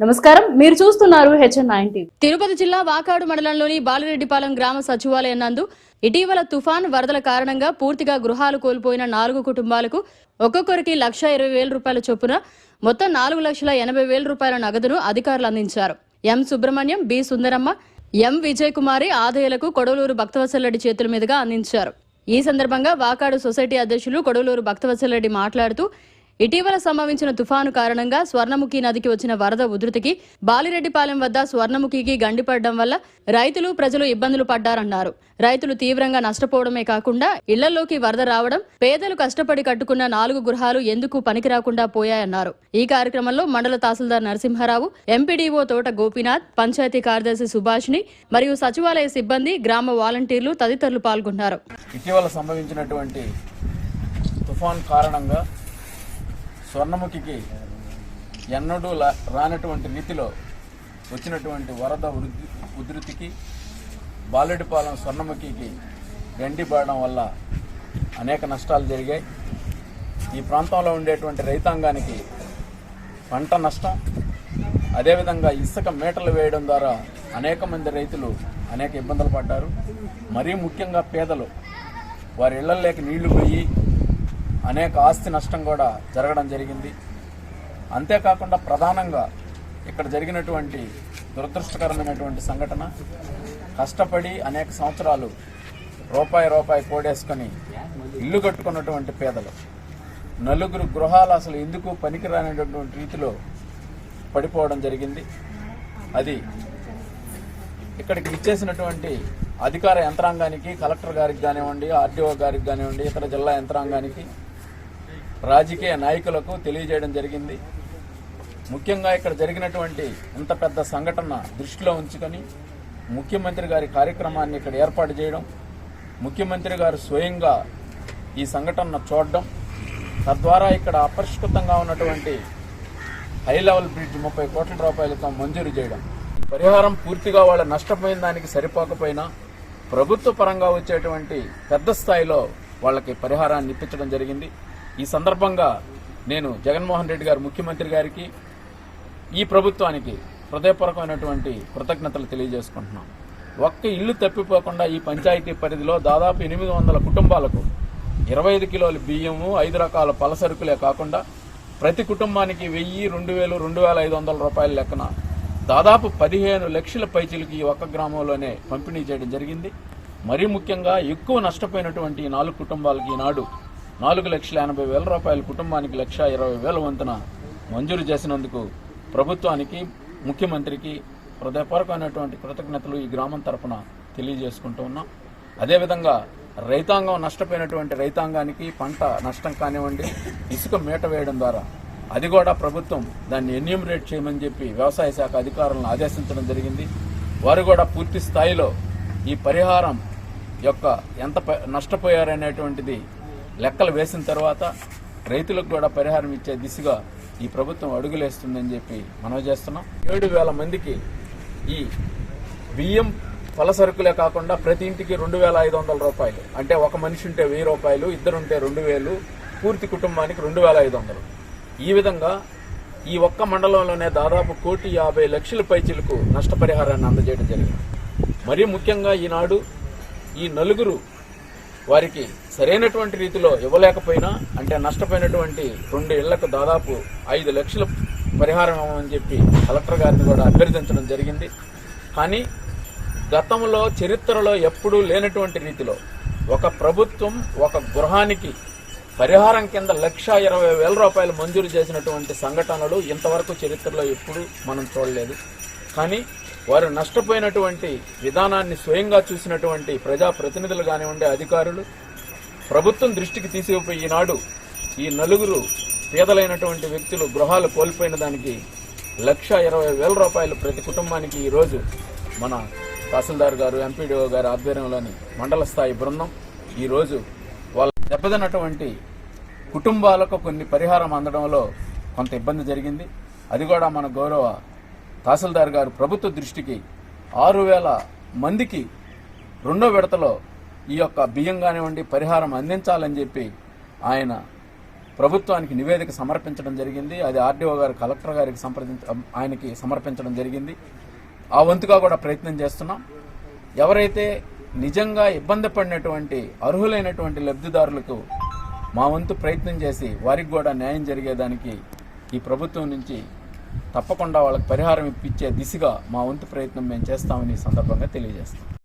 నమస్కారం. మీరు చూస్తున్నారు హెచ్ఎన్ నైన్ తిరుపతి జిల్లా వాకాడు మండలంలోని బాలిరెడ్డిపాలెం గ్రామ సచివాలయం నందు ఇటీవల తుఫాన్ వరదల కారణంగా పూర్తిగా గృహాలు కోల్పోయిన నాలుగు కుటుంబాలకు ఒక్కొక్కరికి లక్ష ఇరవై వేల రూపాయల చొప్పున మొత్తం నాలుగు లక్షల ఎనభై వేల రూపాయల నగదును అధికారులు అందించారు. M Subrahmanyam B Sundaramma M Vijay Kumari ఆదయ్యలకు Kodavaluru Bhaktavatsala Reddy చేతుల మీదుగా అందించారు. ఈ సందర్భంగా వాకాడు సొసైటీ అధ్యక్షులు కొడవలూరు భక్తవత్సలరెడ్డి మాట్లాడుతూ ఇటీవల సంభవించిన తుఫాను కారణంగా స్వర్ణముఖి నదికి వచ్చిన వరద ఉధృతికి బాలిరెడ్డిపాలెం వద్ద స్వర్ణముఖికి గండిపడడం వల్ల రైతులు ప్రజలు ఇబ్బందులు పడ్డారన్నారు. రైతులు తీవ్రంగా నష్టపోవడమే కాకుండా ఇళ్ళలోకి వరద రావడం పేదలు కష్టపడి కట్టుకున్న నాలుగు గృహాలు ఎందుకు పనికిరాకుండా పోయాయన్నారు. ఈ కార్యక్రమంలో మండల తహసీల్దార్ నరసింహారావు ఎంపీడీఓ తోట గోపీనాథ్ పంచాయతీ కార్యదర్శి సుభాష్ని మరియు సచివాలయ సిబ్బంది గ్రామ వాలంటీర్లు తదితరులు పాల్గొన్నారు. ఇటీవల సంభవించినటువంటి తుఫాన్ కారణంగా స్వర్ణముఖికి ఎన్నడూ రానటువంటి రీతిలో వచ్చినటువంటి వరద ఉధృతికి బాలెడిపాలెం స్వర్ణముఖికి గండిపడడం వల్ల అనేక నష్టాలు జరిగాయి. ఈ ప్రాంతంలో ఉండేటువంటి రైతాంగానికి పంట నష్టం. అదేవిధంగా ఇసుక మీటలు వేయడం ద్వారా అనేక మంది రైతులు అనేక ఇబ్బందులు పడ్డారు. మరీ ముఖ్యంగా పేదలు. వారి ఇళ్ళలోకి నీళ్ళు పోయి అనేక ఆస్తి నష్టం కూడా జరగడం జరిగింది. అంతేకాకుండా ప్రధానంగా ఇక్కడ జరిగినటువంటి దురదృష్టకరమైనటువంటి సంఘటన కష్టపడి అనేక సంవత్సరాలు రూపాయి రూపాయి కోడేసుకొని ఇల్లు కట్టుకున్నటువంటి పేదలు. నలుగురు గృహాలు అసలు ఎందుకు పనికిరానటువంటి రీతిలో పడిపోవడం జరిగింది. అది ఇక్కడికి ఇచ్చేసినటువంటి అధికార యంత్రాంగానికి కలెక్టర్ గారికి కానివ్వండి ఆర్డీఓ గారికి కానివ్వండి ఇతర జిల్లా యంత్రాంగానికి రాజకీయ నాయకులకు తెలియజేయడం జరిగింది. ముఖ్యంగా ఇక్కడ జరిగినటువంటి ఇంత పెద్ద సంఘటన దృష్టిలో ఉంచుకొని ముఖ్యమంత్రి గారి కార్యక్రమాన్ని ఇక్కడ ఏర్పాటు చేయడం ముఖ్యమంత్రి గారు స్వయంగా ఈ సంఘటనను చూడడం తద్వారా ఇక్కడ అపరిష్కృతంగా ఉన్నటువంటి హై లెవెల్ బ్రిడ్జ్ ముప్పై కోట్ల రూపాయలతో మంజూరు చేయడం పరిహారం పూర్తిగా వాళ్ళ నష్టపోయిన దానికి సరిపోకపోయినా ప్రభుత్వ పరంగా వచ్చేటువంటి పెద్ద స్థాయిలో వాళ్ళకి పరిహారాన్ని ఇప్పించడం జరిగింది. ఈ సందర్భంగా నేను జగన్మోహన్ రెడ్డి గారు ముఖ్యమంత్రి గారికి ఈ ప్రభుత్వానికి హృదయపూర్వకమైనటువంటి కృతజ్ఞతలు తెలియజేసుకుంటున్నాం. ఒక్క ఇల్లు తప్పిపోకుండా ఈ పంచాయతీ పరిధిలో దాదాపు ఎనిమిది వందల కుటుంబాలకు ఇరవై ఐదు కిలోల బియ్యము ఐదు రకాల పలసరుకులే కాకుండా ప్రతి కుటుంబానికి వెయ్యి రెండు వేలు రెండు వేల ఐదు వందల రూపాయల లెక్కన దాదాపు పదిహేను లక్షల పైచీలకి ఈ ఒక్క గ్రామంలోనే పంపిణీ చేయడం జరిగింది. మరీ ముఖ్యంగా ఎక్కువ నష్టపోయినటువంటి ఈ నాలుగు కుటుంబాలకి ఈనాడు నాలుగు లక్షల ఎనభై వేల రూపాయల కుటుంబానికి లక్ష ఇరవై వేల వంతున మంజూరు చేసినందుకు ప్రభుత్వానికి ముఖ్యమంత్రికి హృదయపూర్వకమైనటువంటి కృతజ్ఞతలు ఈ గ్రామం తరఫున తెలియజేసుకుంటూ ఉన్నాం. అదేవిధంగా రైతాంగం నష్టపోయినటువంటి రైతాంగానికి పంట నష్టం కానివ్వండి ఇసుక మేట వేయడం ద్వారా అది కూడా ప్రభుత్వం దాన్ని ఎన్యూమరేట్ చేయమని చెప్పి వ్యవసాయ శాఖ అధికారులను ఆదేశించడం జరిగింది. వారు కూడా పూర్తి స్థాయిలో ఈ పరిహారం యొక్క ఎంత ప- నష్టపోయారనేటువంటిది లెక్కలు వేసిన తర్వాత రైతులకు కూడా పరిహారం ఇచ్చే దిశగా ఈ ప్రభుత్వం అడుగులేస్తుందని చెప్పి మనవి చేస్తున్నాం. ఏడు వేల మందికి ఈ బియ్యం పలసరుకులే కాకుండా ప్రతి ఇంటికి రెండు వేల ఐదు వందల రూపాయలు. అంటే ఒక మనిషి ఉంటే వెయ్యి రూపాయలు ఇద్దరుంటే రెండు వేలు పూర్తి కుటుంబానికి రెండు వేల ఐదు వందలు. ఈ విధంగా ఈ ఒక్క మండలంలోనే దాదాపు కోటి యాభై లక్షల పైచీలకు నష్టపరిహారాన్ని అందజేయడం జరిగింది. మరీ ముఖ్యంగా ఈనాడు ఈ నలుగురు వారికి సరైనటువంటి రీతిలో ఇవ్వలేకపోయినా అంటే నష్టపోయినటువంటి రెండు ఇళ్ళకు దాదాపు ఐదు లక్షల పరిహారం ఇవ్వమని చెప్పి కలెక్టర్ గారిని కూడా అభ్యర్థించడం జరిగింది. కానీ గతంలో చరిత్రలో ఎప్పుడూ లేనటువంటి రీతిలో ఒక ప్రభుత్వం ఒక గృహానికి పరిహారం కింద లక్ష ఇరవై వేల రూపాయలు మంజూరు చేసినటువంటి సంఘటనలు ఇంతవరకు చరిత్రలో ఎప్పుడూ మనం చూడలేదు. కానీ వారు నష్టపోయినటువంటి విధానాన్ని స్వయంగా చూసినటువంటి ప్రజాప్రతినిధులు కానివ్వండి అధికారులు ప్రభుత్వం దృష్టికి తీసుకుపోయి ఈనాడు ఈ నలుగురు పేదలైనటువంటి వ్యక్తులు గృహాలు కోల్పోయిన దానికి లక్ష ఇరవై వేల రూపాయలు ప్రతి కుటుంబానికి ఈరోజు మన తహసీల్దార్ గారు ఎంపీడీఓ గారి ఆధ్వర్యంలోని మండల స్థాయి బృందం ఈరోజు వాళ్ళ దెబ్బతిన్నటువంటి కుటుంబాలకు కొన్ని పరిహారం అందడంలో కొంత ఇబ్బంది జరిగింది. అది కూడా మన గౌరవ తహసీల్దార్ గారు ప్రభుత్వ దృష్టికి ఆరు వేల మందికి రెండో విడతలో ఈ యొక్క బియ్యం కానివ్వండి పరిహారం అందించాలని చెప్పి ఆయన ప్రభుత్వానికి నివేదిక సమర్పించడం జరిగింది. అది ఆర్డీఓ గారు కలెక్టర్ గారికి సంప్రదించ ఆయనకి సమర్పించడం జరిగింది. ఆ వంతుగా కూడా ప్రయత్నం చేస్తున్నాం. ఎవరైతే నిజంగా ఇబ్బంది పడినటువంటి అర్హులైనటువంటి లబ్ధిదారులకు మా వంతు ప్రయత్నం చేసి వారికి కూడా న్యాయం జరిగేదానికి ఈ ప్రభుత్వం నుంచి తప్పకుండా వాళ్ళకి పరిహారం ఇప్పించే దిశగా మా వంతు ప్రయత్నం మేము చేస్తామని సందర్భంగా తెలియజేస్తాం.